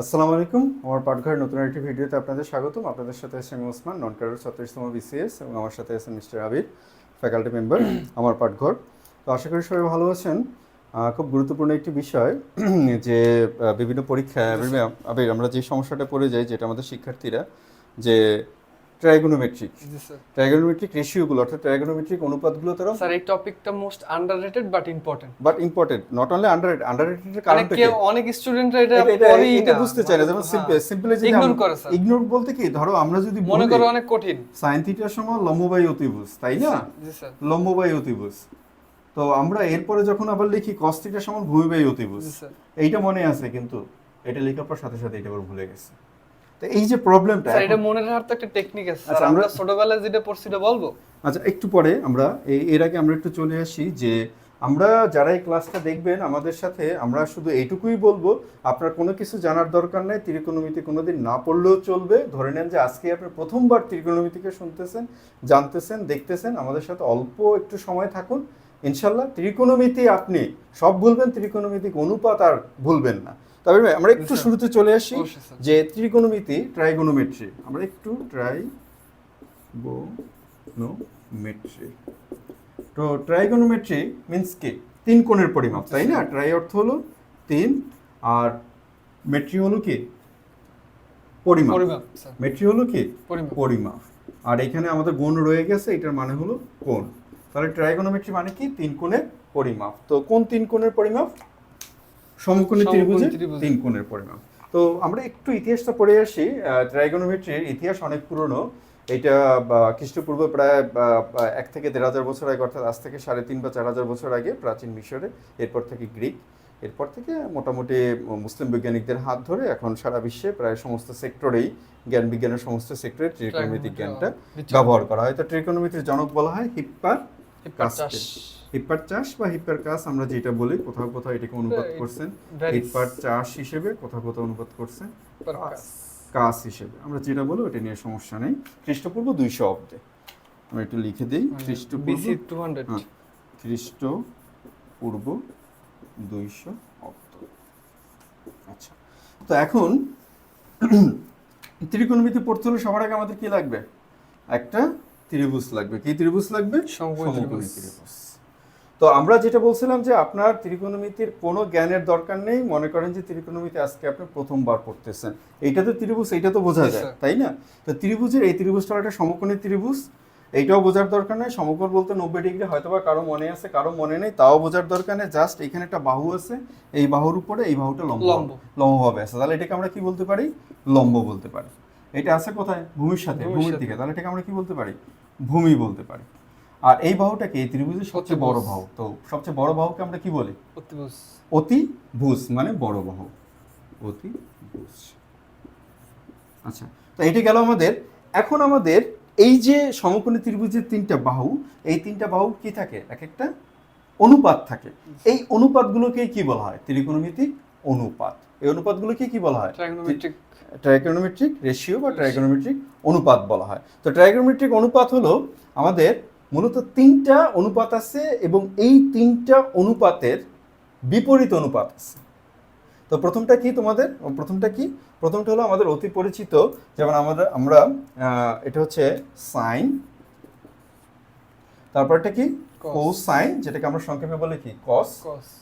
আসসালামু আলাইকুম। আমার পাঠঘর নতুন একটি ভিডিওতে আপনাদের স্বাগতম। আপনাদের সাথে আছে আমি ওসমান নন কারোর ছত্রিশতম বিসিএস এবং আমার সাথে আছে মিস্টার আবির ফ্যাকাল্টি মেম্বার আমার পাঠঘর। তো আশা করি সবাই ভালো আছেন। খুব গুরুত্বপূর্ণ একটি বিষয় যে বিভিন্ন পরীক্ষায় আবির- আবির আমরা যে সমস্যাটা পড়ে যাই যেটা আমাদের শিক্ষার্থীরা যে ট্রাইগোনোমেট্রিক ট্রাইগোনোমেট্রিক রেশিওগুলো অর্থাৎ ট্রাইগোনোমেট্রিক অনুপাতগুলো তারা স্যার এই টপিকটা most underrated but important but important not only under underrated মানে কারণটা কি? অনেক স্টুডেন্টরা এটা এটা- এটা-। বুঝতে চায় না যেমন হ্যাঁ। সিম্পল সিম্পলি যদি Ignore করে স্যার। ইগনোর বলতে কি? ধরো আমরা যদি মনে করো অনেক কঠিন। সাইন থিটার সময় লম্ব বাই অতিভুজ তাই না? জি স্যার লম্ব বাই অতিভুজ। তো আমরা এরপরে যখন আবার লিখি cos থিটার সমান ভূমি বাই অতিভুজ এইটা মনে আছে কিন্তু এটা লেখার পর সাথে সাথে এটা আবার ভুলে গেছে। তো এই যে প্রবলেমটা এটা মনে রাখার তো একটা টেকনিক আছে আচ্ছা, আমরা ছোটবেলায় যেটা পড়ছি বলব? আচ্ছা একটু পরে আমরা এই- এর আগে আমরা একটু চলে আসি যে আমরা যারা এই ক্লাসটা দেখবেন আমাদের সাথে আমরা শুধু এইটুকুই বলব আপনার কোনো কিছু জানার দরকার নেই ত্রিকোণমিতি কোনোদিন না পড়লেও চলবে। ধরে নেন যে আজকে আপনি প্রথমবার ত্রিকোণমিতিকে শুনতেছেন জানতেছেন দেখতেছেন আমাদের সাথে অল্প একটু সময় থাকুন। ইনশাল্লাহ ত্রিকোণমিতি আপনি সব ভুলবেন ত্রিকোণমিতিক অনুপাত আর ভুলবেন না। তবে আমরা একটু। শুরুতে চলে আসি যে ত্রিকোণমিতি ট্রাইগোনোমেট্রি। আমরা একটু ট্রাই গোনোমেট্রি তো ট্রাইগোনোমেট্রি মিন্স কি? তিন কোণের পরিমাপ তাই না? ট্রাই অর্থ হলো তিন আর মেট্রি হলো কি? পরিমাপ। পরিমাপ মেট্রি হলো কি? পরিমাপ। আর এখানে আমাদের গুণ রয়ে গেছে এটার মানে হলো কোণ। তাহলে ট্রাইগোনোমেট্রি মানে কি? তিন কোণের পরিমাপ। তো কোন তিন কোণের পরিমাপ? সমকোণী ত্রিভুজের। তিন কোণের পরিমাপ তো আমরা একটু ইতিহাসটা পড়ে আসি। ট্রাইগোনোমেট্রির ইতিহাস অনেক পুরনো। এটা খ্রিস্টপূর্ব প্রায় এক থেকে দেড় হাজার বছর আগে অর্থাৎ আজ থেকে সাড়ে তিন বা চার হাজার বছর আগে প্রাচীন মিশরে এরপর থেকে গ্রিক এরপর থেকে মোটামুটি মুসলিম বৈজ্ঞানিকদের হাত ধরে এখন সারা বিশ্বে প্রায় সমস্ত সেক্টরেই জ্ঞান বিজ্ঞানের সমস্ত সেক্টরে ট্রিকোনোমেট্রিক জ্ঞানটা ব্যবহার করা হয়। তো ট্রিকোনোমেট্রির জনক বলা হয় হিপ্পার কাস্টে। চাষ। বা হিপার কাজ আমরা যেটা বলি কোথাও কোথাও এটাকে অনুবাদ করছেন. হিপ্পার চাষ হিসেবে কোথাও কোথাও অনুবাদ করছেন। কাস হিসেবে আমরা যেটা বলি ওটা নিয়ে সমস্যা নেই খ্রিস্টপূর্ব দুইশো অব্দে আমরা একটু লিখে দিই মানে খ্রিস্টপূর্ব BC 200 হ্যাঁ। খ্রিস্ট পূর্ব দুইশো অব্দ আচ্ছা তো এখন ত্রিকোণমিতি পড়তে হলে সবার আগে আমাদের কি লাগবে একটা ত্রিভুজ লাগবে কি ত্রিভুজ লাগবে সমকোণী ত্রিভুজ। তো আমরা যেটা বলছিলাম যে আপনার ত্রিকোণমিতির কোনো জ্ঞানের দরকার নেই মনে করেন যে ত্রিকোণমিতি আজকে আপনি প্রথমবার পড়তেছেন। এইটা তো ত্রিভুজ এইটা তো বোঝা যায়. তাই না? তো ত্রিভুজের এই ত্রিভুজটা একটা সমকোণী ত্রিভুজ এইটাও বোঝার দরকার নেই। সমকোণ বলতে নব্বই ডিগ্রি হয়তো বা কারও মনে আছে কারও মনে নেই তাও বোঝার দরকার নেই। জাস্ট এখানে একটা বাহু আছে এই বাহুর উপরে এই বাহুটা লম্ব লম্ব। লম্বভাবে আছে। তাহলে এটাকে আমরা কি বলতে পারি? লম্ব বলতে পারি। এটা আছে কোথায়? ভূমির সাথে ভূমির দিকে। তাহলে এটাকে আমরা কি বলতে পারি? ভূমি বলতে পারি। আর এই বাহুটাকে এই ত্রিভুজের সবচেয়ে বড় অতিভুজ। বাহু। তো সবচেয়ে বড় বাহুকে আমরা কি বলি? অতিভুজ। অতি ভুজ মানে বড় বাহু। অতি ভুজ। আচ্ছা তো এটা গেল আমাদের। এখন আমাদের এই যে সমকোণী ত্রিভুজের তিনটা বাহু এই তিনটা বাহু কি থাকে? এক একটা অনুপাত থাকে। এই অনুপাতগুলোকে কি বলা হয়? ত্রিকোণমিতিক অনুপাত। এই অনুপাতগুলোকে কি বলা হয়? Trigonometric ট্রাইগোনোমেট্রিক রেশিও বা ট্রাইগোনোমেট্রিক অনুপাত বলা হয়। তো ট্রাইগোনোমেট্রিক অনুপাত হলো আমাদের মূলত তিনটা অনুপাত আছে এবং এই তিনটা অনুপাতের বিপরীত অনুপাত আছে। তো প্রথমটা কি তোমাদের? প্রথমটা কি? প্রথমটা হলো আমাদের অতি পরিচিত যেমন আমাদের আমরা এটা হচ্ছে সাইন তারপরটা কি? Cos. কোসাইন যেটাকে আমরা সংক্ষেপে বলি কি? কস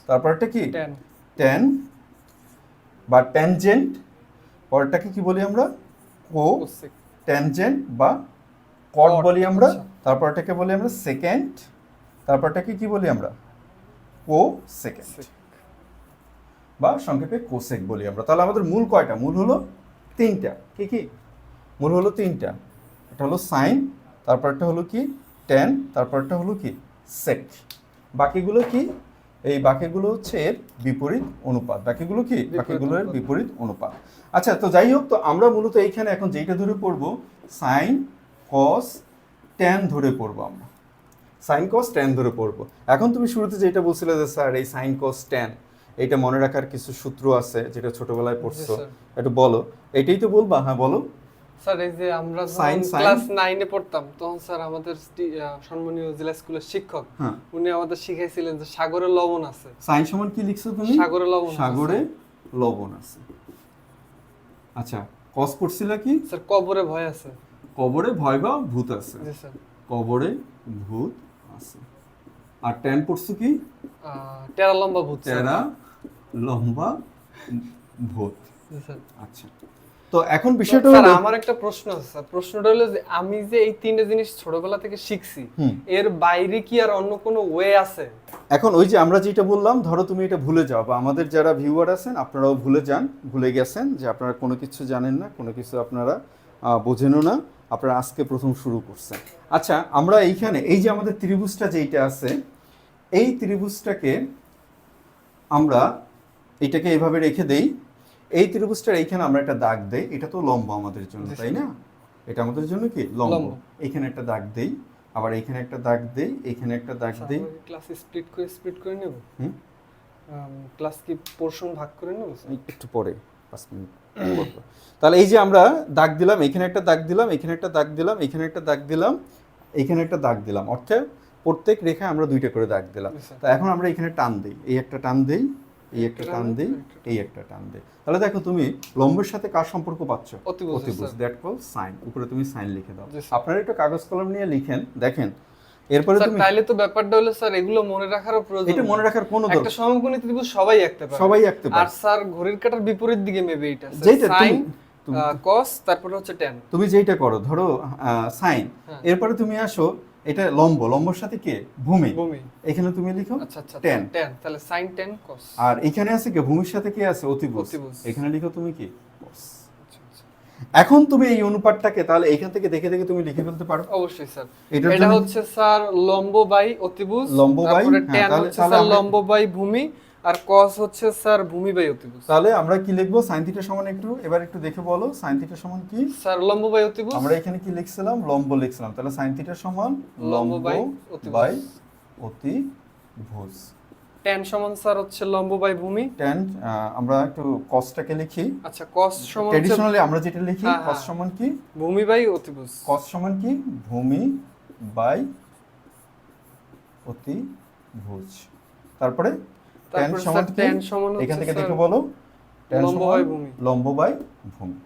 তারপরটা কি? ট্যান বা ট্যানজেন্ট পরেরটাকে কি বলি আমরা? কো ট্যানজেন্ট বা কট বলি আমরা? আচ্ছা। তারপরটাকে বলি আমরা সেকেন্ড তারপরটাকে কি বলি আমরা? কো সেকেন্ড বা সংক্ষেপে কোসেক বলি আমরা। তাহলে আমাদের মূল কয়টা? মূল হলো তিনটা। কি কি? মূল হলো তিনটা। এটা হলো সাইন তারপরটা হলো কি? ট্যান তারপরটা হলো কি? সেক বাকিগুলো কি? এই বাকিগুলো হচ্ছে এর বিপরীত অনুপাত। বাকিগুলো কি? বাকিগুলোর বিপরীত অনুপাত। আচ্ছা তো যাই হোক তো আমরা মূলত এইখানে এখন যেইটা ধরে পড়ব সাইন কস ট্যান ধরে পড়ব আমরা। সাইন কস ট্যান ধরে পড়ব। এখন তুমি শুরুতে যেটা বলছিলে যে স্যার এই সাইন কস ট্যান এটা মনে রাখার কিছু সূত্র আছে যেটা ছোটবেলায় পড়ছো। একটু বলো। এটাই তো বলবা? হ্যাঁ বলো। স্যার এই যে আমরা? ক্লাস নাইনে পড়তাম তখন স্যার আমাদের সম্মানীয় জেলা স্কুলের শিক্ষক হ্যাঁ। উনি আমাদের শিখাইছিলেন যে সাগরে লবণ আছে। সাইন সমান কি লিখছো তুমি? সাগরে লবণ সাগরে লবণ আছে। আচ্ছা কস পড়ছিল কি? স্যার কবরে ভয় আছে। কবরে ভয় বা ভূত আছে? কবরে ভূত আছে। আর ট্যান পড়ছো কি? টেরা লম্বা ভূত। তেরা লম্বা ভূত। আচ্ছা। তো এখন বিষয়টা স্যার হলো আমার একটা প্রশ্ন আছে স্যার প্রশ্নটা হলো যে আমি যে এই তিনটে জিনিস ছোটবেলা থেকে শিখছি এর বাইরে কি আর অন্য কোনো ওয়ে আছে? এখন ওই যে আমরা যেটা বললাম ধরো তুমি এটা ভুলে যাও বা আমাদের যারা ভিউয়ার আছেন আপনারাও ভুলে যান ভুলে গেছেন যে আপনারা কোনো কিছু জানেন না কোনো কিছু আপনারা বোঝেনও না। আপনারা আজকে প্রথম শুরু করছেন। আচ্ছা আমরা এইখানে এই যে আমাদের ত্রিভুজটা যেইটা আছে এই ত্রিভুজটাকে আমরা এটাকে এভাবে রেখে দেই। এই ত্রিভুজটার এইখানে আমরা একটা দাগ দেই। এটা তো লম্ব আমাদের জন্য তাই না? এটা আমাদের জন্য কি? লম্ব। এখানে একটা দাগ দেই আবার এখানে একটা দাগ দেই এখানে একটা দাগ দেই। ক্লাস স্প্লিট করে স্প্লিট করে নেব? হুম? ক্লাস কি পোর্শন ভাগ করে নেব? একটু পরে পাঁচ মিনিট। পর। তাহলে এই যে আমরা দাগ দিলাম এখানে একটা দাগ দিলাম এখানে একটা দাগ দিলাম এখানে একটা দাগ দিলাম এখানে একটা দাগ দিলাম। অর্থাৎ প্রত্যেক রেখায় আমরা দুইটা করে দাগ দিলাম। স্যার। তা এখন আমরা এখানে টান দিই। এই একটা টান দিই এই একটা টান দিই এই একটা টান দিই। তাহলে দেখো তুমি লম্বের সাথে কার সম্পর্ক পাচ্ছ? অতিভুজ, দ্যাট কল সাইন উপরে তুমি সাইন লিখে দাও। আপনারা একটু কাগজ কলম নিয়ে লিখেন দেখেন। এরপরে তুমি তাইলে তো ব্যাপারটা হলো স্যার এগুলো মনে রাখারও প্রয়োজন এটা মনে রাখার কোনো একটা দরকার সমকোণী ত্রিভুজ সবাই আঁকতে পারে। সবাই আঁকতে আর স্যার ঘড়ির কাঁটার বিপরীত দিকে মেবে এটা। সাইন তুমি- কস তারপরে হচ্ছে ট্যান তুমি যেইটা করো ধরো সাইন। হ্যাঁ। এরপরে তুমি আসো এটা লম্ব। লম্বর সাথে কে? ভূমি। ভূমি। এখানে তুমি লিখো আচ্ছা আচ্ছা ট্যান ট্যান তাহলে সাইন ট্যান কস আর এখানে আছে কি? ভূমির সাথে কে আছে? অতিভুজ। এখানে লিখো তুমি কি। আচ্ছা, আচ্ছা। এখন তুমি এই অনুপাতটাকে তাহলে এখান থেকে দেখে দেখে তুমি লিখে ফেলতে পারো। অবশ্যই স্যার। এটা হচ্ছে স্যার লম্ব বাই অতিভুজ লম্ব বাই, ট্যান হচ্ছে স্যার লম্ব বাই ভূমি আর কস হচ্ছে স্যার ভূমি বাই অতিভুজ। তাহলে আমরা কি লিখব? সাইন থিটা সমান একটু এবার একটু দেখে বলো সাইন থিটা সমান কি? স্যার লম্ব বাই অতিভুজ। আমরা এখানে কি লিখছিলাম? লম্ব লিখছিলাম। তাহলে সাইন থিটা সমান লম্ব বাই অতিভুজ। ট্যান সমান স্যার হচ্ছে লম্ব বাই ভূমি। টেন আমরা একটু কসটাকে লিখি। আচ্ছা কস সমান হচ্ছে ট্রেডিশনালি আমরা যেটা লিখি হ্যাঁ, হ্যাঁ। সমান কি? ভূমি বাই অতিভুজ। কস সমান কি? ভূমি বাই অতিভুজ। তারপরে তারপরে সমান ট্যান সমান এখান থেকে দেখে বলো। ট্যান লম্ব বাই ভূমি। লম্ব বাই ভূমি।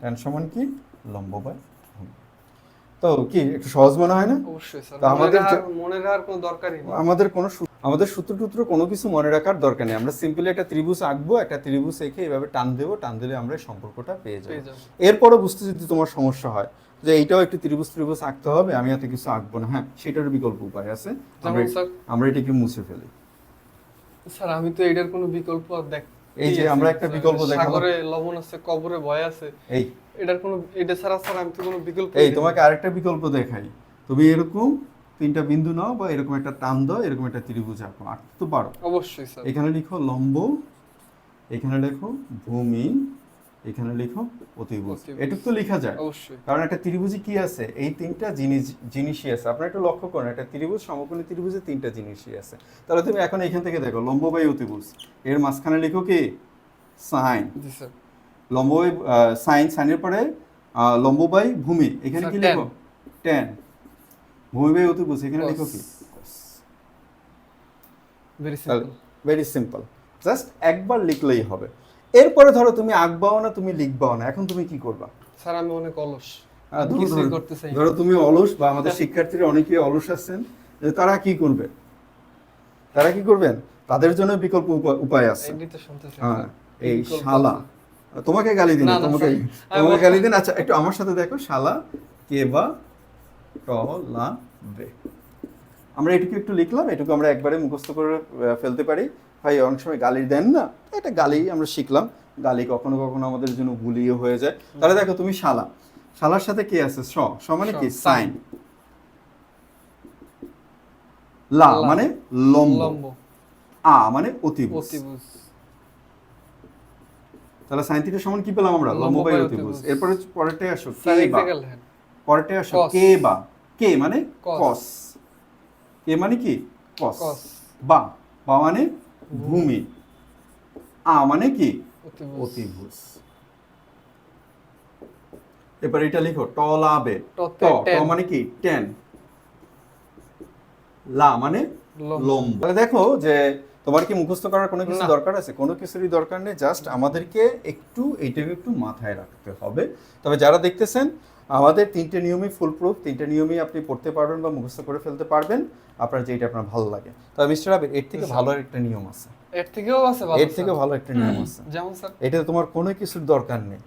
ট্যান সমান কি? লম্ব বাই তো কি একটু সহজ মনে হয় না? অবশ্যই স্যার আমাদের মনে রাখার কোনো দরকারই নেই। আমাদের কোনো আমাদের সূত্র টুত্র কোনো কিছু মনে রাখার দরকার নেই। আমরা সিম্পলি একটা ত্রিভুজ আঁকবো একটা ত্রিভুজ এঁকে এভাবে টান দেবো টান দিলে আমরা সম্পর্কটা পেয়ে যাব। এরপরও বুঝতে যদি তোমার সমস্যা হয় যে এইটাও একটু ত্রিভুজ ত্রিভুজ আঁকতে হবে আমি এত কিছু আঁকবো না। হ্যাঁ সেটার বিকল্প উপায় আছে। আমরা আমরা এটাকে মুছে ফেলি। স্যার আমি তো এটার কোনো বিকল্প আর দেখ এই যে আমরা একটা বিকল্প দেখাবো। সাগরে লবণ আছে কবরে ভয় আছে। এই। এটার কোনো এটা ছাড়া ছাড়া আমি তো কোনো বিকল্প এই তোমাকে আরেকটা বিকল্প দেখাই। তুমি এরকম তিনটা বিন্দু নাও বা এরকম একটা টান দাও এরকম একটা ত্রিভুজ আঁকো। আঁকতে তো পারো। অবশ্যই স্যার। এখানে লিখো লম্ব এখানে লেখো ভূমি এখানে লিখো অতিভুজ। এটুক তো লেখা যায় অবশ্যই। কারণ একটা ত্রিভুজে কি আছে? এই তিনটা জিনিস জিনিসই আছে। আপনারা একটু লক্ষ্য করেন একটা ত্রিভুজ সমকোণী ত্রিভুজে তিনটা জিনিসই আছে। তাহলে তুমি এখন এখান থেকে দেখো লম্ব বাই অতিভুজ। এর মাঝখানে লিখো কি? সাইন। সাইন সাইনের পরে আহ, লম্ব ভূমি। এখানে কি লিখো? টেন ভূমি বাই অতিভুজ এখানে লিখো কি? Very simple very simple just একবার লিখলেই হবে। এরপরে ধরো তুমি আঁকবাও না তুমি লিখবাও না এখন তুমি কি করবা? স্যার আমি অনেক অলস। ধরো- তুমি অলস বা আমাদের শিক্ষার্থীরা অনেকেই অলস আছেন তারা কি করবে? তারা কি করবেন? তাদের জন্য বিকল্প উপায় আছে। হ্যাঁ এই শালা। তোমাকে গালি দিন তোমাকে তোমাকে গালি দিন। আচ্ছা একটু আমার সাথে দেখো শালা কে বা ট লা বে আমরা এটুকু একটু লিখলাম এটুকু আমরা একবারে মুখস্থ করে ফেলতে পারি। ভাই অনেক সময় গালি দেন না? এটা গালি আমরা শিখলাম। গালি কখনো কখনো আমাদের জন্য ভুলিয়ে হয়ে যায়। তাহলে দেখো তুমি শালা। শালার সাথে কে আছে? স। স মানে কি? সাইন। লা। মানে লম্ব। আ মানে অতিভুজ। তাহলে সাইন থিটা সমান কি পেলাম আমরা? লম্ব বাই অতিভুজ। এরপরে পরেরটাই আসো। কে বা? পরেরটাই আসো। কে বা? কে মানে। কস। কে মানে কি? কস। বা। বা মানে ভূমি। আ মানে কি? অতিভুজ। এবার এটা লিখো ট ট ট মানে কি? টেন। লা মানে লম্ব। দেখো যে তোমার কি মুখস্থ করার কোনো কিছু দরকার আছে? কোনো কিছুরই দরকার নেই জাস্ট আমাদেরকে একটু এইটাকে একটু মাথায় রাখতে হবে। তবে যারা দেখতেছেন আমাদের তিনটে নিয়মই ফুল প্রুফ তিনটে নিয়মই আপনি পড়তে পারবেন বা মুখস্থ করে ফেলতে পারবেন। আপনার যেটা আপনার ভালো লাগে। তবে মিস্টার আবির এর থেকে ভালো একটা নিয়ম আছে। এর থেকেও আছে ভালো এর থেকে ভালো একটা নিয়ম আছে। যেমন স্যার। এটা তোমার কোনো কিছুর দরকার নেই।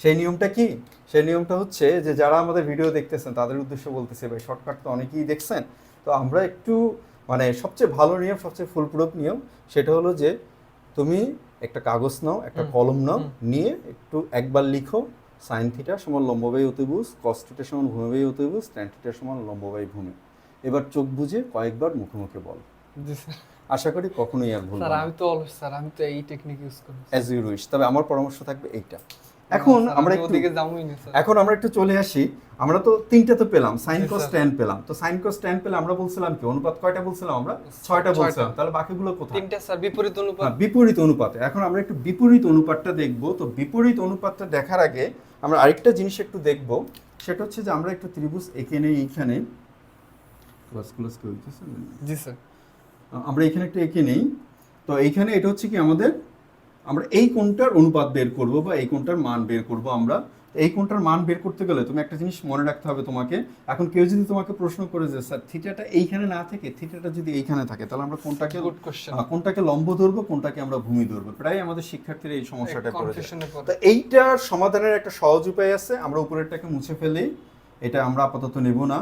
সেই নিয়মটা কি? সেই নিয়মটা হচ্ছে যে যারা আমাদের ভিডিও দেখতেছেন তাদের উদ্দেশ্য বলতেছে ভাই শর্টকাট তো অনেকেই দেখছেন। তো আমরা একটু মানে সবচেয়ে ভালো নিয়ম সবচেয়ে ফুলপ্রুফ নিয়ম সেটা হলো যে তুমি একটা কাগজ নাও একটা কলম নাও নিয়ে একটু একবার লিখো সাইন থিটা সমান লম্ববাই অতিভুজ কস থিটা সমান ভূমিবাই অতিভুজ ট্যান থিটা সমান লম্ববাই ভূমি। এবার চোখ বুঝে কয়েকবার মুখে মুখে বল আশা করি কখনোই আর ভুল স্যার আমি তো অলস স্যার আমি তো এই টেকনিক ইউজ করি। অ্যাজ ইউ উইশ তবে আমার পরামর্শ থাকবে এইটা। এখন আমরা একটু ওদিকে যাবোই না এখন আমরা একটু চলে আসি। আমরা তো তিনটা তো পেলাম সাইন জি, কস স্যার। ট্যান পেলাম। তো সাইন কস ট্যান পেলে আমরা বলছিলাম কি অনুপাত কয়টা বলছিলাম আমরা? ছয়টা। বলছিলাম। তাহলে বাকিগুলো কোথায়? তিনটা স্যার বিপরীত অনুপাত। হ্যাঁ, বিপরীত অনুপাতে। এখন আমরা একটু বিপরীত অনুপাতটা দেখব। তো বিপরীত অনুপাতটা দেখার আগে আমরা আরেকটা জিনিস একটু দেখব। সেটা হচ্ছে যে আমরা একটু ত্রিভুজ এঁকে নেই এইখানে। ক্লাস ক্লাস কি হইতেছে? জি স্যার। আমরা এখানে একটা এঁকে নেই। তো এইখানে এটা হচ্ছে কি আমাদের আমরা এই কোণটার অনুপাত বের করব বা এই কোণটার মান বের করব আমরা? এই কোণটার মান বের করতে গেলে তুমি একটা জিনিস মনে রাখতে হবে তোমাকে। এখন কেউ যদি তোমাকে প্রশ্ন করে যে স্যার থিটাটা এইখানে না থেকে থিটাটা যদি এইখানে থাকে তাহলে আমরা কোনটাকে গুড কোশ্চেন কোনটাকে লম্ব ধরবো কোনটাকে আমরা ভূমি ধরবো? প্রায় আমাদের শিক্ষার্থীরা এই সমস্যাটা করে তো এইটার সমাধানের একটা সহজ উপায় আছে। আমরা উপরেরটাকে মুছে ফেলে। এটা আমরা আপাতত নেব না।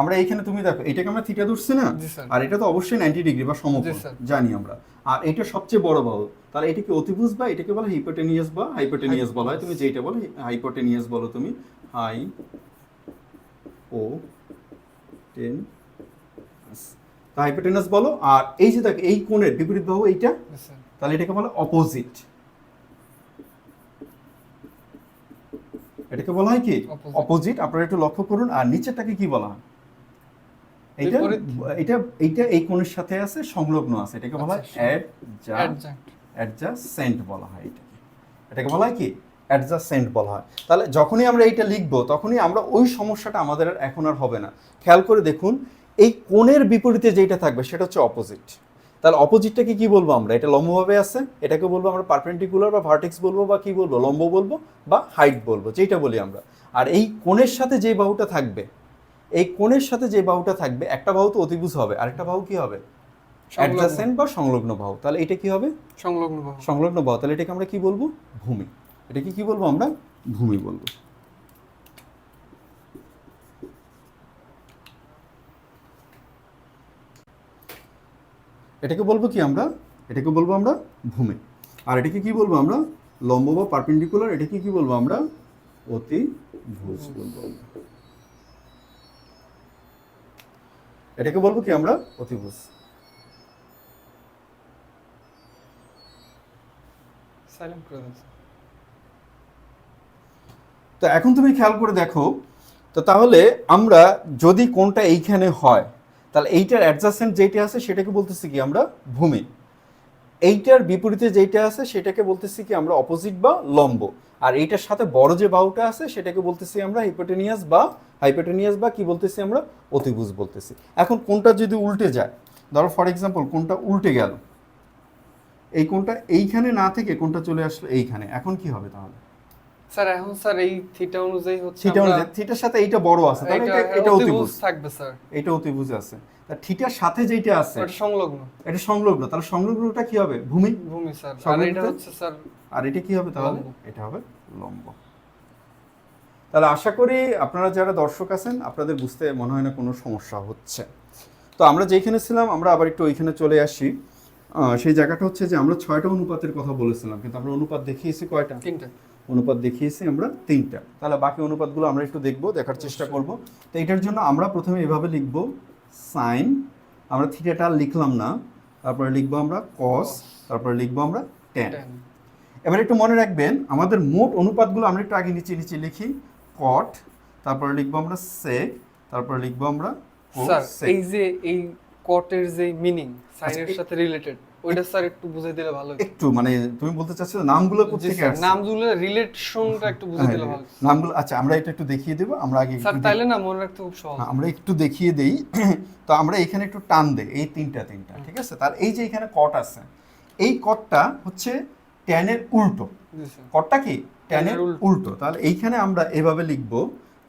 আমরা এইখানে তুমি দেখো এটাকে আমরা থিটা ধরছি না? আর এটা তো অবশ্যই নাইনটি ডিগ্রি বা সমকোণ। জানি আমরা। আর এটা সবচেয়ে বড় বাহু তাহলে এটাকে অতিভুজ বা এটাকে বলে হিপোটেনিয়াস বা হাইপোটেনিয়াস বলা হয়। তুমি যেটা বলো হাইপোটেনিয়াস বলো তুমি। হাই ও টেন হাইপোটেনাস বলো আর এই যে দেখো এই কোণের বিপরীত বাহু এইটা তাহলে এটাকে বলে অপোজিট এটাকে বলা হয় কি? অপোজিট আপনারা একটু লক্ষ্য করুন আর নিচেরটাকে কি বলা হয়? এইটা বিপরীত। এটা এইটা এই কোণের সাথে আছে সংলগ্ন আছে। এটাকে বলা হয় আচ্ছা, অ্যাডজাক্ট অ্যাডজাসেন্ট বলা হয় এটাকে। এটাকে বলা হয় কি? অ্যাডজাসেন্ট বলা হয়। তাহলে যখনই আমরা এইটা লিখব, তখনই আমরা ওই সমস্যাটা আমাদের আর এখন আর হবে না। খেয়াল করে দেখুন, এই কোণের বিপরীতে যেটা থাকবে, সেটা হচ্ছে অপোজিট তাহলে অপোজিটটাকে কি বলব আমরা? এটা লম্বভাবে আছে, এটাকে বলব আমরা পারপেন্ডিকুলার বা ভার্টেক্স বলব বা কি বলব, লম্ব বলব বা হাইট বলব যেটা বলি আমরা। আর এই কোণের সাথে যে বাহুটা থাকবে, এই কোণের সাথে যে বাহুটা থাকবে, একটা বাহু তো অতিভুজ হবে, আরেকটা বাহু কি হবে? অ্যাডজাসেন্ট বা সংলগ্ন বাহু। তাহলে এটা কি হবে? সংলগ্ন বাহু। সংলগ্ন বাহু। তাহলে এটাকে আমরা কি বলব? ভূমি। এটাকে কি বলব আমরা? ভূমি বলব। এটাকে বলব কি আমরা? এটাকে বলব আমরা ভূমি। আর এটাকে কি বলব আমরা? লম্ব বা পারপেন্ডিকুলার। এটাকে কি বলব আমরা? অতিভুজ বলব এটাকে বলব কি আমরা? অতিভুজ তো এখন তুমি খেয়াল করে দেখো, তো তাহলে আমরা যদি কোনটা এইখানে হয়, তাহলে এইটার অ্যাডজাসেন্ট যেটা আছে সেটাকে বলতেছি কি আমরা ভূমি। এইটার বিপরীতে যেটা আছে সেটাকে বলতেছি কি আমরা অপোজিট বা লম্ব। আর এইটার সাথে বড় যে বাহুটা আছে সেটাকে বলতেছি আমরা হাইপোটেনিয়াস বা হাইপোটেনিয়াস বা কি বলতেছি আমরা অতিভুজ বলতেছি। এখন কোনটা যদি উল্টে যায়, ধরো ফর এক্সাম্পল কোনটা উল্টে গেল এই কোনটা এইখানে না থেকে কোনটা চলে আসলো এইখানে। এখন কি হবে তাহলে? স্যার এখন স্যার এই থিটা অনুযায়ী হচ্ছে থিটা অনুযায়ী থিটার সাথে এইটা বড় আছে তাহলে এটা এটা এটা অতিভুজ থাকবে স্যার। এটা অতিভুজ আছে। তা থিটার সাথে যেটা আছে ওটা সংলগ্ন। এটা সংলগ্ন। তাহলে সংলগ্নটা কি হবে? ভূমি? ভূমি স্যার। আর এটা হচ্ছে স্যার আর এটা কি হবে তাহলে? এটা হবে লম্ব। তাহলে আশা করি আপনারা যারা দর্শক আছেন আপনাদের বুঝতে মনে হয় না কোনো সমস্যা হচ্ছে। তো আমরা যেখানে ছিলাম আমরা আবার একটু ওইখানে চলে আসি। সেই জায়গাটা হচ্ছে যে আমরা ছয়টা অনুপাতের কথা বলেছিলাম কিন্তু আমরা অনুপাত দেখিয়েছি কয়টা? তিনটা। অনুপাত দেখিয়েছি আমরা তিনটা। তাহলে বাকি অনুপাতগুলো আমরা একটু দেখব দেখার চেষ্টা করব। তো এটার জন্য আমরা প্রথমে এভাবে লিখব সাইন আমরা থিটাটা লিখলাম না তারপরে লিখব আমরা কস তারপরে লিখব আমরা টেন টেন এবার একটু মনে রাখবেন আমাদের মোট অনুপাতগুলো আমরা একটু আগে নিচে নিচে লিখি কট তারপরে লিখব আমরা সেক তারপরে লিখব আমরা এই যে এই কটের যে মিনিং সাইনের সাথে রিলেটেড ওইটা স্যার একটু বুঝাই দিলে ভালো একটু মানে তুমি বলতে চাচ্ছ নামগুলো কোথেকে আসছে? নামগুলো রিলেশনটা একটু বুঝাই দিলে হ্যাঁ, ভালো নামগুলো আচ্ছা আমরা এটা একটু দেখিয়ে দেবো আমরা আগে স্যার তাইলে না মনে রাখতে খুব সহজ। হ্যাঁ, আমরা একটু দেখিয়ে দেই তো আমরা এখানে একটু টান দেই এই তিনটা তিনটা ঠিক আছে? তার এই যে এখানে কট আছে এই কটটা হচ্ছে ট্যানের উল্টো। কটটা কি? ট্যানের। উল্টো। তাহলে এইখানে আমরা এভাবে লিখব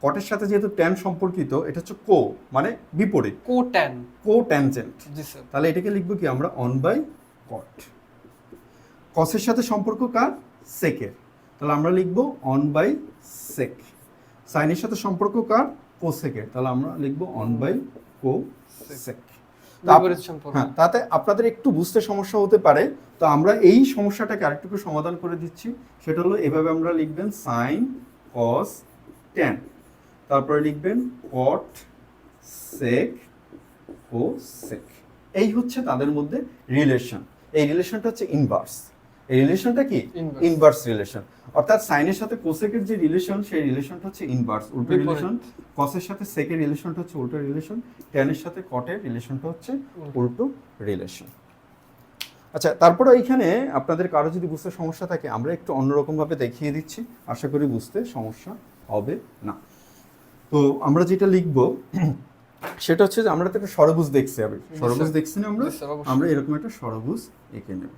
কটের সাথে যেহেতু ট্যান সম্পর্কিত এটা হচ্ছে কো মানে বিপরীত। কো ট্যান কো ট্যানজেন্ট জি স্যার তাহলে এটাকে লিখব কি আমরা অন বাই কট কসের সাথে সম্পর্ক কার? সেকের তাহলে আমরা লিখব অন বাই সেক সাইনের সাথে সম্পর্ক কার? কোসেকের তাহলে আমরা লিখব অন বাই কো সেক হ্যাঁ তাতে আপনাদের একটু বুঝতে সমস্যা হতে পারে। তো আমরা এই সমস্যাটাকে আরেকটু সমাধান করে দিচ্ছি। সেটা হলো এভাবে আমরা লিখবেন সাইন কস ট্যান তারপরে লিখবেন কট সেক ও সেক এই হচ্ছে তাদের মধ্যে রিলেশন এই রিলেশনটা হচ্ছে ইনভার্স এই রিলেশনটা কি? ইনভার্স রিলেশন অর্থাৎ সাইনের সাথে কোসেকের যে রিলেশন সেই রিলেশনটা হচ্ছে ইনভার্স উল্টো রিলেশন কসের সাথে সেকের রিলেশনটা হচ্ছে উল্টো রিলেশন ট্যানের সাথে কটের রিলেশনটা হচ্ছে উল্টো। রিলেশন আচ্ছা তারপরে এইখানে আপনাদের কারও যদি বুঝতে সমস্যা থাকে আমরা একটু অন্যরকমভাবে দেখিয়ে দিচ্ছি। আশা করি বুঝতে সমস্যা হবে না। তো আমরা যেটা লিখব সেটা হচ্ছে যে আমরা তো একটা সরবুজ দেখছি আমি সরবুজ দেখছি না আমরা? আমরা এরকম একটা সরবুজ এঁকে নেব।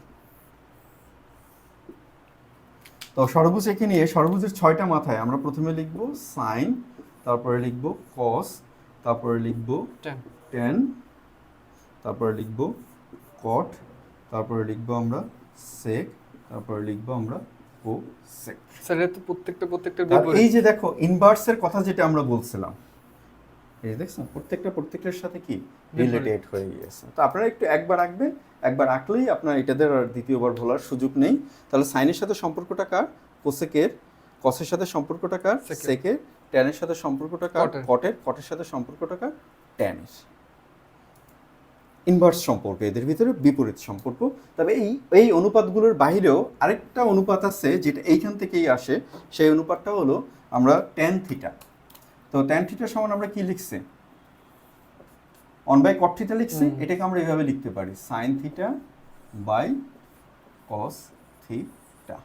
তো সরবুজ এঁকে নিয়ে সরবুজের ছয়টা মাথায় আমরা প্রথমে লিখব সাইন তারপরে লিখব কস তারপরে লিখব টেন তারপরে লিখব কট তারপরে লিখব আমরা সেক তারপরে লিখব আমরা ও সেক স্যার এটা প্রত্যেকটা প্রত্যেকটা বিপরীত এই যে দেখো ইনভার্সের কথা যেটা আমরা বলছিলাম এই দেখছ প্রত্যেকটা প্রত্যেকটার সাথে কি রিলেটেড হয়ে গিয়েছে। তো আপনারা একটু একবার আঁকবেন একবার আঁকলেই আপনার এটাদের আর দ্বিতীয়বার ভোলার সুযোগ নেই। তাহলে সাইনের সাথে সম্পর্কটা কার? কোসেকের কসের সাথে সম্পর্কটা কার? সেকের। ট্যানের সাথে সম্পর্কটা কার? কটের। কটের কটের সাথে সম্পর্কটা কার? ট্যানের ইনভার্স সম্পর্ক এদের ভিতরে বিপরীত সম্পর্ক। তবে এই এই অনুপাতগুলোর বাইরেও আরেকটা অনুপাত আছে যেটা এইখান থেকেই আসে। সেই অনুপাতটা হলো আমরা ট্যান থিটা তো ট্যান থিটা সমান আমরা কি লিখছি? অন বাই কট থিটা লিখছি। এটাকে আমরা এইভাবে লিখতে পারি। Sine theta by cos theta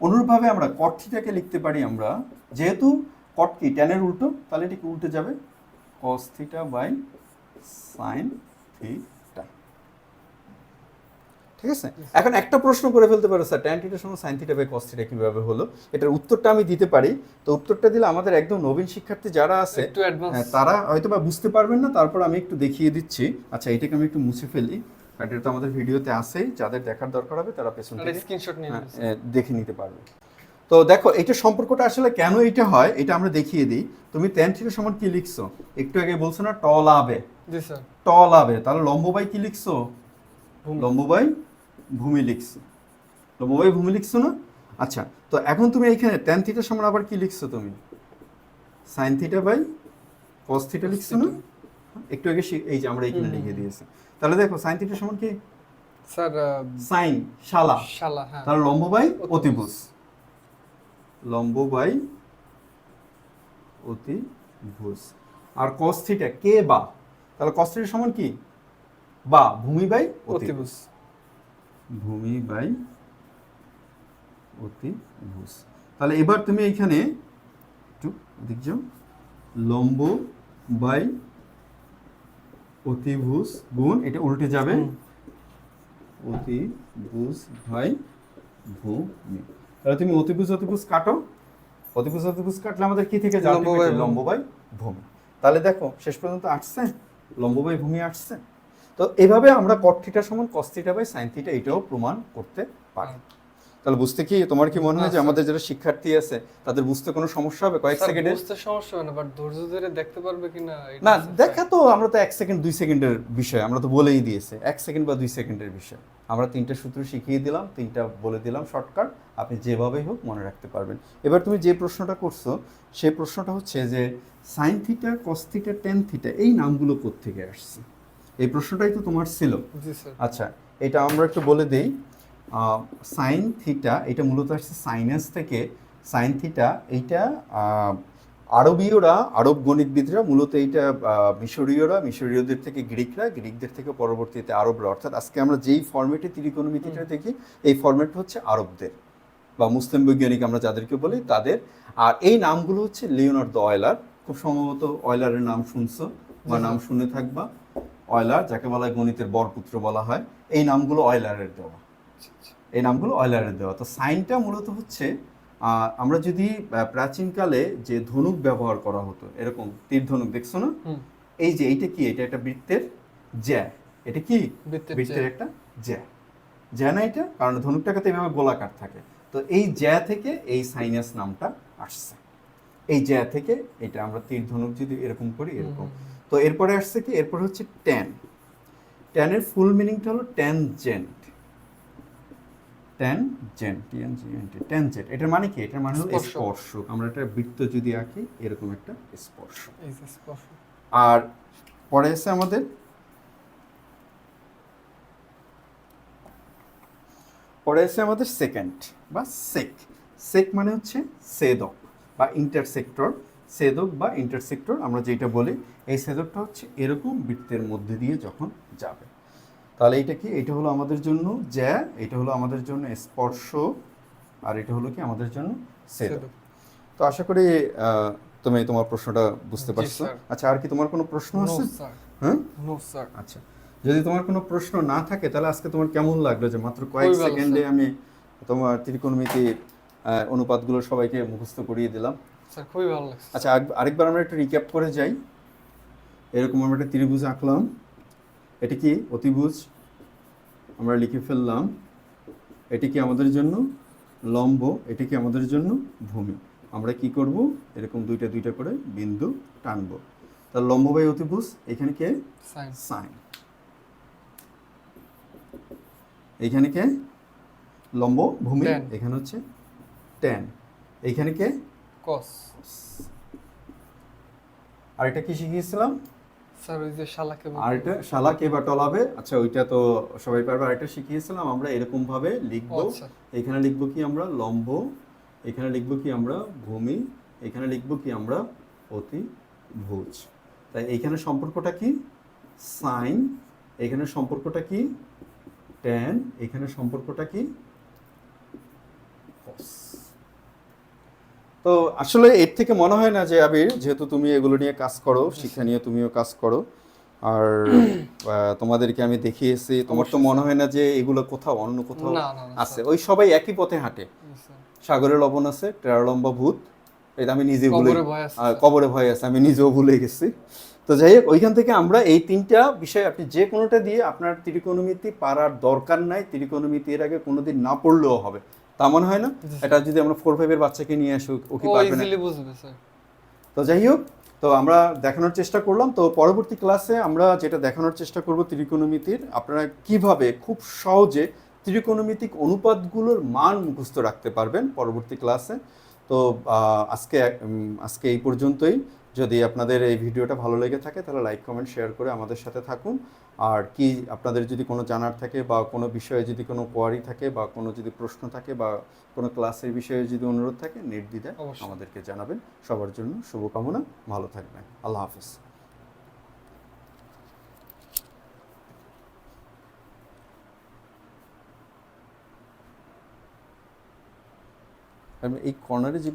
অনুরূপভাবে আমরা কট থিটাকে লিখতে পারি আমরা। যেহেতু কট কি ট্যানের উল্টো তাহলে এটাকে উল্টে যাবে। Cos theta by sine theta ঠিক আছে? এখন একটা প্রশ্ন করে ফেলতে পারো স্যার। ট্যান থিটার সঙ্গে sine theta by cos theta কীভাবে হলো? এটার উত্তরটা আমি দিতে পারি। তো উত্তরটা দিলে আমাদের একদম নবীন শিক্ষার্থী যারা আছে হ্যাঁ, তারা হয়তো বা বুঝতে পারবেন না। তারপর আমি একটু দেখিয়ে দিচ্ছি। আচ্ছা এটাকে আমি একটু মুছে ফেলি। কারণ এটা তো আমাদের ভিডিওতে আছেই। যাদের দেখার দরকার হবে তারা পেছন থেকে স্ক্রিনশট নিয়ে হ্যাঁ, দেখে নিতে পারবে। তো দেখো এটা সম্পর্কটা আসলে কেন এটা হয় এটা আমরা দেখিয়ে দিই। তুমি ট্যান থিটা সমান কি লিখছো? একটু আগে বলছো না ট লাভে জি স্যার। ট লাভে তাহলে লম্ব বাই কি লিখছো? ভূমি। লম্ব বাই ভূমি লিখছো। লম্ববাই ভূমি লিখছো না? আচ্ছা তো এখন তুমি এইখানে ট্যান থিটা সমান আবার কি লিখছো তুমি? Sine theta by cos theta লিখছো না? একটু আগে এই যে আমরা হুম, লিখে দিয়েছি। তাহলে দেখো সাইন থিটা সমান কি? স্যার সাইন শালা। শালা হ্যাঁ। তাহলে লম্ব বাই অতিভুজ। লম্ব বাই অতিভুজ। আর cos থিটা কে বা? তাহলে থিটা সমান কি? বা ভূমি বাই অতিভুজ। ভূমি বাই অতিভুজ। তাহলে এবার তুমি এইখানে একটু যাও। লম্ব বাই অতিভুজ গুণ এটা উল্টে যাবে। অতিভুজ বাই ভূমি। তাহলে তুমি অতিভুজ অতিভুজ কাটো। অতিভুজ অতিভুজ কাটলে আমাদের কি থেকে যাবে। লম্ব বাই ভূমি। তাহলে দেখো শেষ পর্যন্ত আসছে। লম্ব বাই ভূমি আসছে। তো এভাবে আমরা কট থিটা সমান cos theta by sine theta এটাও প্রমাণ করতে পারি। তাহলে বুঝতে কি তোমার কি মনে হয় যে আচ্ছা। আমাদের যারা শিক্ষার্থী আছে তাদের বুঝতে কোনো সমস্যা হবে কয়েক সেকেন্ডে বুঝতে সমস্যা হবে না বাট ধৈর্য ধরে দেখতে পারবে কিনা না হচ্ছে দেখা তো আমরা তো এক সেকেন্ড দুই সেকেন্ডের বিষয় আমরা তো বলেই দিয়েছে এক সেকেন্ড বা দুই সেকেন্ডের বিষয়। আমরা তিনটা সূত্র শিখিয়ে দিলাম তিনটা বলে দিলাম শর্টকাট আপনি যেভাবেই হোক মনে রাখতে পারবেন। এবার তুমি যে প্রশ্নটা করছ সেই প্রশ্নটা হচ্ছে যে sine theta cos theta tan theta এই নামগুলো কোত্থেকে আসছে? এই প্রশ্নটাই তো তোমার ছিল। আচ্ছা এটা আমরা একটু বলে দিই। সাইন থিটা এটা মূলত আসছে সাইনাস থেকে। সাইন থিটা এইটা আরবীয়রা আরব গণিতবিদরা মূলত এইটা মিশরীয়রা মিশরীয়দের থেকে গ্রিকরা গ্রিকদের থেকে পরবর্তীতে আরবরা। অর্থাৎ আজকে আমরা যেই ফর্মেটে ত্রিকোণমিতিটা দেখি এই ফর্মেট হচ্ছে আরবদের বা মুসলিম বৈজ্ঞানিক আমরা যাদেরকে বলি তাদের। আর এই নামগুলো হচ্ছে লিওনার্দো অয়লার। খুব সম্ভবত অয়লারের নাম শুনছো বা নাম শুনে থাকবা। অয়লার যাকে বলা হয় গণিতের বরপুত্র বলা হয়। এই নামগুলো অয়লারের দেওয়া। এই নামগুলো অয়লারের দেওয়া। তো সাইনটা মূলত হচ্ছে আমরা যদি প্রাচীনকালে যে ধনুক ব্যবহার করা হতো এরকম তীর ধনুক দেখছ না? এই যে এইটা কি? এটা একটা বৃত্তের জ্যা। এটা কি? বৃত্তের একটা জ্যা। জ্যা না এটা? কারণ ধনুকটাকে তো এভাবে গোলাকার থাকে। তো এই জ্যা থেকে এই সাইনাস নামটা আসছে। এই জ্যা থেকে এটা আমরা তীর ধনুক যদি এরকম করি এরকম। তো এরপরে আসছে কি? এরপর হচ্ছে ট্যান ট্যানের ফুল মিনিংটা হলো ট্যানজেন্ট ট্যানজেন্ট টিএনজিএনটি ট্যানজেন্ট এটার মানে কি? এটার মানে হলো স্পর্শক। আমরা একটা বৃত্ত যদি আঁকি এরকম একটা স্পর্শ আর পরে আছে আমাদের পরে আছে আমাদের সেকেন্ড বা সেক সেক মানে হচ্ছে সেদক বা ইন্টারসেক্টর সেদক বা ইন্টারসেক্টর আমরা যেটা বলি এই সেদকটা হচ্ছে এরকম বৃত্তের মধ্যে দিয়ে যখন যাবে। তাহলে এটা কি? এটা হলো আমাদের জন্য জ্যা এটা হলো আমাদের জন্য স্পর্শ আর এটা হলো কি? আমাদের জন্য সেদক। তো আশা করি তুমি তোমার প্রশ্নটা বুঝতে পারছ। আচ্ছা আর কি তোমার কোনো প্রশ্ন আছে? হ্যাঁ? No sir. আচ্ছা যদি তোমার কোনো প্রশ্ন না থাকে তাহলে আজকে তোমার কেমন লাগল? যে মাত্র কয়েক সেকেন্ডে আমি তোমার ত্রিকোণমিতির আহ, অনুপাতগুলো সবাইকে মুখস্থ করিয়ে দিলাম। স্যার খুবই ভালো লাগছে আচ্ছা আরেক- আরেকবার আমরা একটু রিক্যাপ করে যাই। এরকম আমরা একটা ত্রিভুজ আঁকলাম। এটি কি? অতিভুজ। আমরা লিখে ফেললাম। এটি কি আমাদের জন্য? লম্ব। এটি কি আমাদের জন্য? ভূমি। আমরা কি করব? এরকম দুইটা দুইটা করে বিন্দু টানবো। তার লম্ব বাই অতিভুজ এখানে কে? সাইন। এইখানে কে? লম্ব ভূমি। এখানে হচ্ছে ট্যান এইখানে কে? কস। আর এটা কি শিখিয়েছিলাম? স্যার ওই যে শালাকে বলতে- আর শালা কে বা টলাবে। আচ্ছা ওইটা তো সবাই পারবে। আর এটা শিখিয়েছিলাম আমরা এরকম ভাবে লিখব আচ্ছা। এখানে লিখব কি আমরা লম্ব এখানে লিখব কি আমরা ভূমি এখানে লিখব কি আমরা অতিভুজ। তাই এইখানে সম্পর্কটা কি? সাইন এখানে সম্পর্কটা কি? ট্যান এখানে সম্পর্কটা কি cos। তো আসলে এর থেকে মনে হয় না যে আবির যেহেতু তুমি এগুলো নিয়ে কাজ করো শিক্ষা নিয়ে তুমিও কাজ করো। আর তোমাদেরকে আমি দেখিয়েছি তোমার তো মনে হয় না যে এগুলো কোথাও অন্য কোথাও আছে। ওই সবাই একই পথে হাঁটে। স্যার। সাগরে লবণ আছে টেরালম্বা ভূত। এটা আমি নিজে ভুলে কবরে ভয় আছে, কবরে ভয় আছে আমি নিজেও ভুলে গেছি। তো যাই হোক ওইখান থেকে আমরা এই তিনটা বিষয় আপনি যে কোনোটা দিয়ে আপনার ত্রিকোণমিতি পারার দরকার নাই ত্রিকোণমিতি এর আগে কোনোদিন না পড়লেও হবে। তা মনে হয় না? এটা যদি আমরা ফোর ফাইভের বাচ্চাকে নিয়ে আসি ও কি পারবে না? তো যাই হোক তো আমরা দেখানোর চেষ্টা করলাম। তো পরবর্তী ক্লাসে আমরা যেটা দেখানোর চেষ্টা করব ত্রিকোণমিতির আপনারা কীভাবে খুব সহজে ত্রিকোণমিতিক অনুপাতগুলোর মান মুখস্থ রাখতে পারবেন পরবর্তী ক্লাসে তো আজকে আজকে এই পর্যন্তই। যদি আপনাদের এই ভিডিওটা ভালো লেগে থাকে তাহলে লাইক কমেন্ট শেয়ার করে আমাদের সাথে থাকুন। আর কি আপনাদের যদি কোনো জানার থাকে বা কোনো বিষয়ে যদি কোনো কোয়ারি থাকে বা কোনো যদি প্রশ্ন থাকে বা কোনো ক্লাসের বিষয়ে যদি অনুরোধ থাকে নির্দ্বিধায়। আমাদেরকে জানাবেন। সবার জন্য শুভকামনা। ভালো থাকবেন। আল্লাহ হাফিজ। আমি এই কর্নারে যে